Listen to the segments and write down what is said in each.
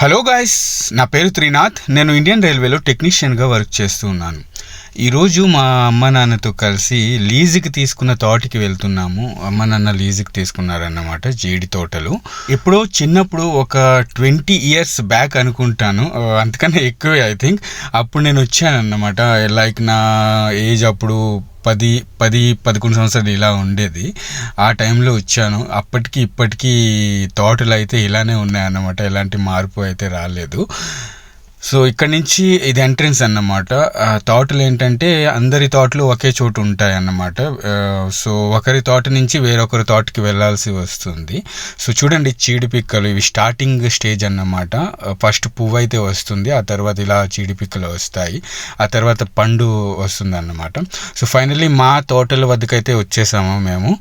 Hello guys నా పేరు త్రినాథ్. నేను ఇండియన్ రైల్వేలో టెక్నీషియన్గా వర్క్ చేస్తూ ఉన్నాను. ఈరోజు మా అమ్మ నాన్నతో కలిసి లీజుకి తీసుకున్న తోటకి వెళ్తున్నాము. అమ్మ నాన్న లీజుకి తీసుకున్నారన్నమాట జీడి తోటలు. ఎప్పుడో చిన్నప్పుడు ఒక ట్వంటీ ఇయర్స్ బ్యాక్ అనుకుంటాను. అంతకన్నా ఎక్కువే ఐ థింక్ అప్పుడు నేను వచ్చాను అన్నమాట లైక్ నా ఏజ్ అప్పుడు పది పది పదకొండు సంవత్సరాలు ఇలా ఉండేది. ఆ టైంలో వచ్చాను. అప్పటికి ఇప్పటికీ తోటలు అయితే ఇలానే ఉన్నాయన్నమాట. ఎలాంటి మార్పు అయితే రాలేదు. సో ఇక్కడ నుంచి ఇది ఎంట్రన్స్ అన్నమాట. థాట్లు ఏంటంటే అందరి తోటలు ఒకే చోటు ఉంటాయి అన్నమాట. సో ఒకరి తోట నుంచి వేరొకరి తోటకి వెళ్ళాల్సి వస్తుంది. సో చూడండి చీడి పిక్కలు ఇవి స్టార్టింగ్ స్టేజ్ అన్నమాట. ఫస్ట్ పువ్వు అయితే వస్తుంది ఆ తర్వాత ఇలా చీడి పిక్కలు వస్తాయి ఆ తర్వాత పండు వస్తుంది అన్నమాట. సో ఫైనల్లీ మా తోటల వద్దకైతే వచ్చేసాము మేము.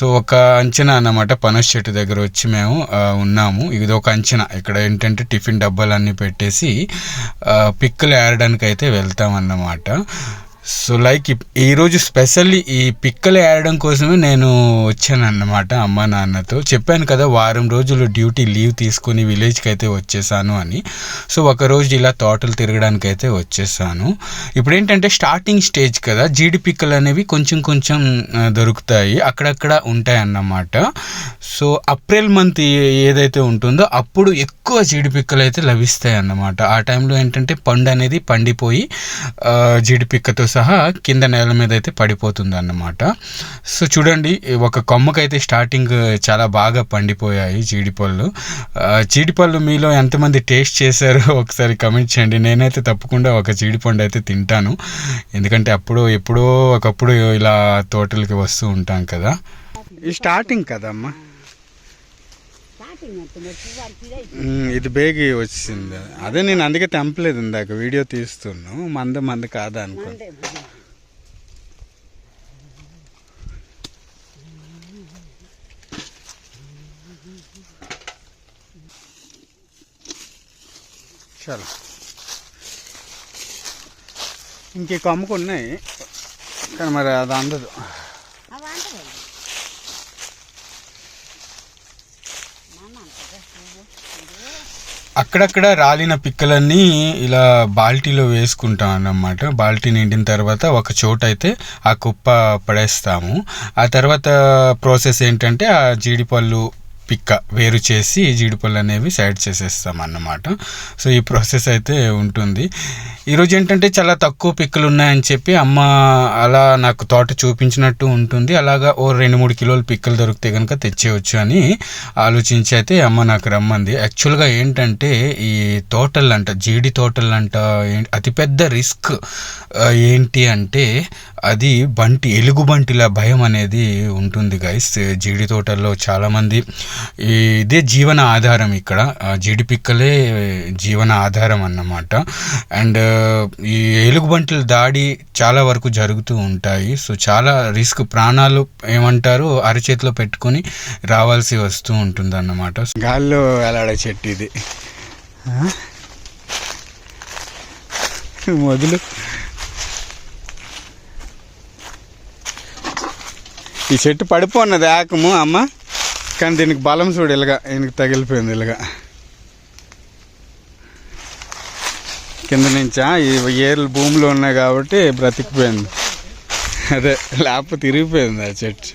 సో ఒక అంచనా అన్నమాట పనస్ చెట్టు దగ్గర వచ్చి మేము ఉన్నాము. ఇది ఒక అంచనా. ఇక్కడ ఏంటంటే టిఫిన్ డబ్బాలన్నీ పెట్టేసి పిక్కులు ఏరడానికి అయితే వెళ్తాం అన్నమాట సో లైక్ ఈరోజు స్పెషల్లీ ఈ పిక్కలు ఏడడం కోసమే నేను వచ్చాను అన్నమాట అమ్మ నాన్నతో. చెప్పాను కదా వారం రోజులు డ్యూటీ లీవ్ తీసుకొని విలేజ్కి అయితే వచ్చేసాను అని. సో ఒక రోజు ఇలా తోటలు తిరగడానికి అయితే వచ్చేసాను. ఇప్పుడు ఏంటంటే స్టార్టింగ్ స్టేజ్ కదా జీడి పిక్కలు అనేవి కొంచెం కొంచెం దొరుకుతాయి అక్కడక్కడ ఉంటాయి అన్నమాట సో అప్రిల్ మంత్ ఏదైతే ఉంటుందో అప్పుడు ఎక్కువ జీడి పిక్కలు అయితే లభిస్తాయి అన్నమాట ఆ టైంలో ఏంటంటే పండు అనేది పండిపోయి జీడిపిక్కతో జీడి పిక్కతో సహా కింద నేల మీద అయితే పడిపోతుంది అన్నమాట సో చూడండి ఒక కొమ్మకైతే స్టార్టింగ్ చాలా బాగా పండిపోయాయి జీడిపళ్ళు. జీడిపళ్ళు మీలో ఎంతమంది టేస్ట్ చేశారో ఒకసారి కమెంట్ చేయండి. నేనైతే తప్పకుండా ఒక జీడిపండు అయితే తింటాను. ఎందుకంటే అప్పుడు ఎప్పుడో ఒకప్పుడు ఇలా తోటలకి వస్తూ ఉంటాం కదా. ఈ స్టార్టింగ్ కదమ్మా? ఇది బేగి వచ్చింది. అదే నేను అందుకే తెంపలేదు ఇందాక. వీడియో తీస్తున్నాను మంద మంద కాదా అనుకో. చలో. ఇంకే కొమ్మకు ఉన్నాయి. కానీ మరి అది అందదు. అక్కడక్కడ రాలిన పిక్కలన్నీ ఇలా బాల్టీలో వేసుకుంటాం అన్నమాట. బాల్టీ నిండిన తర్వాత ఒక చోట అయితే ఆ కుప్ప పడేస్తాము. ఆ తర్వాత ప్రాసెస్ ఏంటంటే ఆ జీడిపళ్ళు పిక్క వేరు చేసి జీడిపళ్ళు అనేవి సైడ్ చేసేస్తాం అన్నమాట. సో ఈ ప్రాసెస్ అయితే ఉంటుంది. ఈరోజు ఏంటంటే చాలా తక్కువ పిక్కలు ఉన్నాయని చెప్పి అమ్మ అలా నాకు తోట చూపించినట్టు ఉంటుంది. అలాగా ఓ రెండు మూడు కిలోలు పిక్కలు దొరికితే కనుక తెచ్చేయచ్చు అని ఆలోచించి అయితే అమ్మ నాకు రమ్మంది. యాక్చువల్గా ఏంటంటే ఈ తోటలంట జీడి తోటలంట ఏం- అతిపెద్ద రిస్క్ ఏంటి అంటే అది బంటి ఎలుగు బంటిల భయం అనేది ఉంటుంది గైస్. జీడి తోటల్లో చాలామంది ఇదే జీవన ఆధారం ఇక్కడ. జీడి పిక్కలే జీవన ఆధారం అన్నమాట. అండ్ ఈ ఎలుగుబంట్ల దాడి చాలా వరకు జరుగుతూ ఉంటాయి. సో చాలా రిస్క్ ప్రాణాలు ఏమంటారు అరచేతిలో పెట్టుకొని రావాల్సి వస్తూ ఉంటుంది అన్నమాట గాల్లో ఎలాడే చెట్టు ఇది. మొదలు. ఈ చెట్టు పడిపోన్నది ఆకము అమ్మ. కానీ దీనికి బలం చూడు ఇలాగా దీనికి తగిలిపోయింది ఇలాగా. కింద నుంచా? ఈ ఏర్లు భూమిలో ఉన్నాయి కాబట్టి బ్రతికిపోయింది. అదే లేకపోతే తిరిగిపోయింది ఆ చెట్టు.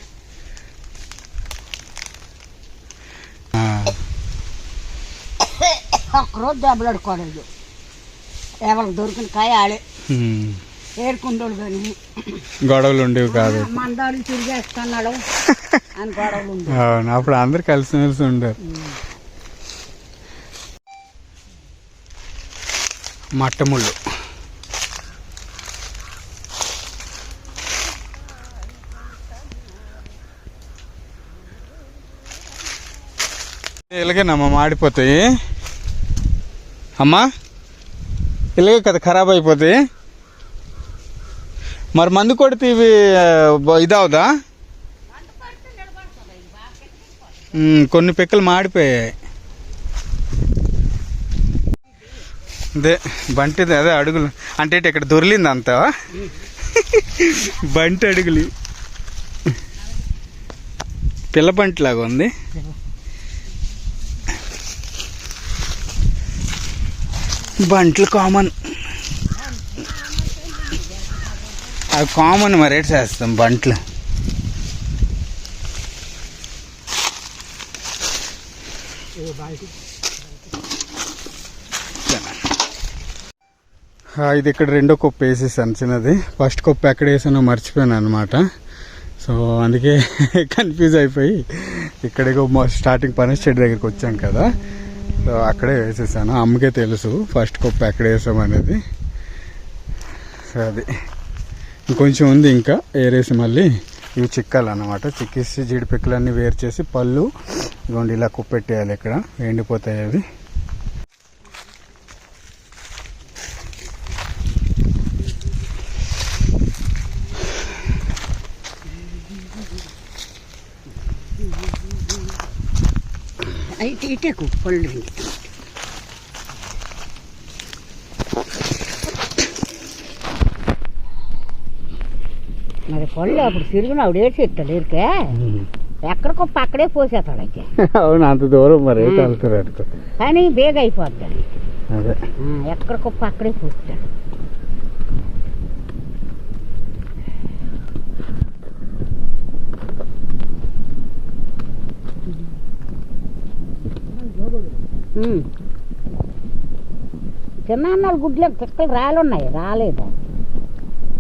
ఒక్కరోజు దెబ్బలాడుకోలేదు ఎవరికి దొరికిన కాయ ఆడే. ఏడుకుంటోడు కానీ. గొడవలు ఉండేవి కాదు. మందాలు తిరిగేస్తున్నాడు అని గొడవలు అవును అప్పుడు అందరు కలిసిమెలిసి ఉండరు మట్టముళ్ళు ఇలాగేనమ్మా మాడిపోతాయి అమ్మా ఇలాగే కదా ఖరాబ్ అయిపోతాయి. మరి మందు కొడితే ఇవి ఇదవుదా? కొన్ని పిక్కలు మాడిపోయాయి. అదే బంటిది అదే అడుగులు. అంటే ఇటు ఇక్కడ దొరిలింది అంతా? బంటి అడుగులు. పిల్ల బంటి లాగా ఉంది. బంట్లు కామన్. అవి కామన్ మరి చేస్తాం బంట్లు? ఆ, ఇది ఇక్కడ రెండో కొప్పు వేసేసాను చిన్నది. ఫస్ట్ కొప్పు ఎక్కడ వేసానో మర్చిపోయాను అనమాట సో అందుకే కన్ఫ్యూజ్ అయిపోయి ఇక్కడికి స్టార్టింగ్ పని షెడ్ దగ్గరికి వచ్చాను కదా. సో అక్కడే వేసేసాను. అమ్మకే తెలుసు ఫస్ట్ కొప్పు ఎక్కడ వేసామనేది సో అది. ఇంకొంచెం ఉంది ఇంకా ఏరేసి మళ్ళీ ఇవి చిక్కాలన్నమాట. చిక్కేసి జీడిపిక్కలన్నీ వేరు చేసి పళ్ళు ఇదిగోండి ఇలా కుప్పెట్టేయాలి ఇక్కడ. ఎండిపోతాయి అవి. అయితే ఇటేకు పళ్ళు మరి పళ్ళు అప్పుడు తిరిగిన ఆవిడ ఏడ్చి ఇస్తాడు ఇరికే ఎక్కడికో అక్కడే పోసేస్తాడు అయితే అవును అంత దూరం మరి మ్మ్. వెళ్తారు అనుకో కానీ బేగ అయిపోతాడు అదే ఎక్కడికో అక్కడే పోస్తాడు ఉమ్. చిన్న అన్నాళ్ళు గుడ్లు పిక్కలు రాలున్నాయి రాలేదు.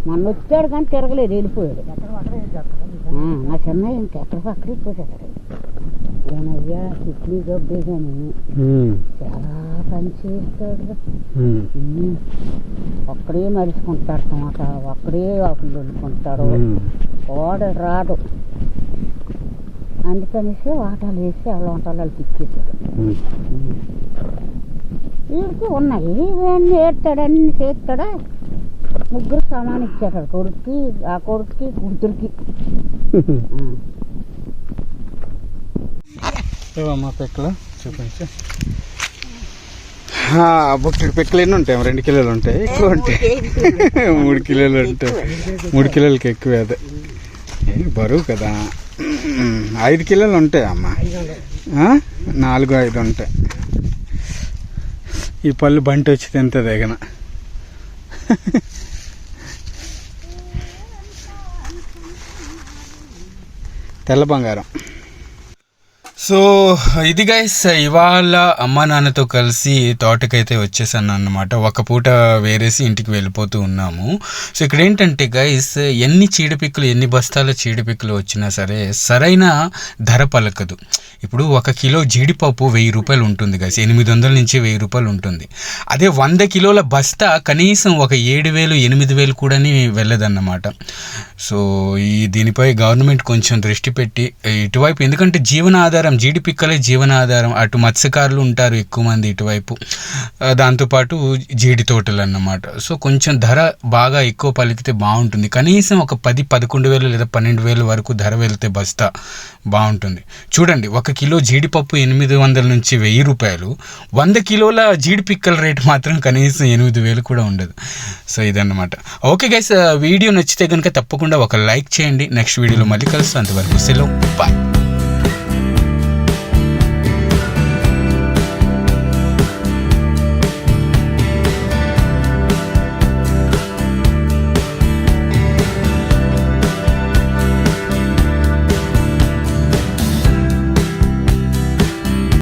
మొన్న వచ్చాడు కానీ తిరగలేదు వెళ్ళిపోయాడు. నా చిన్నయ్య ఇంకెక్కడికి అక్కడే పోసేస్తాడు ఏమయ్యా ఇడ్లీ గబ్బే కానీ చాలా పని చేస్తాడు. ఒక్కడే మరుచుకుంటాడు టమాట ఒక్కడే ఆకులు వండుకుంటాడు. ఓడ రాడు అందుకనేసి వాటాలు వేసి వాళ్ళ వంటలు వాళ్ళు తిక్కేశాడు వీడికి ఉన్నాయి. ఇవన్నీ ఏడతాడు అన్ని చేస్తాడా? ముగ్గురు సమానం ఇచ్చాడు కొడుక్కి ఆ కొడుక్కి కూతురికి. మా పెక్కలు చూపించు. బుక్కిడి పెక్కలు ఎన్ని ఉంటాయి? రెండు కిలోలు ఉంటాయి. ఎక్కువ ఉంటాయి. మూడు కిలోలు ఉంటాయి. మూడు కిలోలకి ఎక్కువ అదే. బరువు కదా. ఐదు కిలోలు ఉంటాయి అమ్మ ఆ? నాలుగు ఐదు ఉంటాయి. ఈ పళ్ళు బంటి వచ్చి తింటుంది ఎగన తెల్ల బంగారం. సో ఇది గైస్ ఇవాళ అమ్మ నాన్నతో కలిసి తోటకైతే వచ్చేసాను అన్నమాట. ఒక పూట వేరేసి ఇంటికి వెళ్ళిపోతూ ఉన్నాము. సో ఇక్కడ ఏంటంటే గైస్ ఎన్ని చీడపిక్కలు ఎన్ని బస్తాల చీడపిక్కలు వచ్చినా సరే సరైన ధర పలకదు. ఇప్పుడు ఒక కిలో జీడిపప్పు వెయ్యి రూపాయలు ఉంటుంది గైస్ ఎనిమిది వందల నుంచి వెయ్యి రూపాయలు ఉంటుంది. అదే వంద కిలోల బస్తా కనీసం ఒక ఏడు వేలు ఎనిమిది వేలు కూడా వెళ్ళదన్నమాట. సో ఈ దీనిపై గవర్నమెంట్ కొంచెం దృష్టి పెట్టి ఇటువైపు ఎందుకంటే జీవనాధారం జీడి పిక్కలే జీవనాధారం. అటు మత్స్యకారులు ఉంటారు ఎక్కువ మంది ఇటువైపు. దాంతోపాటు జీడి తోటలు అన్నమాట సో కొంచెం ధర బాగా ఎక్కువ పలికితే బాగుంటుంది. కనీసం ఒక పది పదకొండు వేలు లేదా పన్నెండు వేలు వరకు ధర వెళ్తే బస్తా బాగుంటుంది. చూడండి ఒక కిలో జీడిపప్పు ఎనిమిది వందల నుంచి వెయ్యి రూపాయలు. వంద కిలోల జీడి పిక్కల రేటు మాత్రం కనీసం ఎనిమిది వేలు కూడా ఉండదు. సో ఇదన్నమాట. ఓకే గైస్ వీడియో నచ్చితే కనుక తప్పకుండా ఒక లైక్ చేయండి. నెక్స్ట్ వీడియోలో మళ్ళీ కలుస్తాను అంతవరకు సెలవు. బాయ్.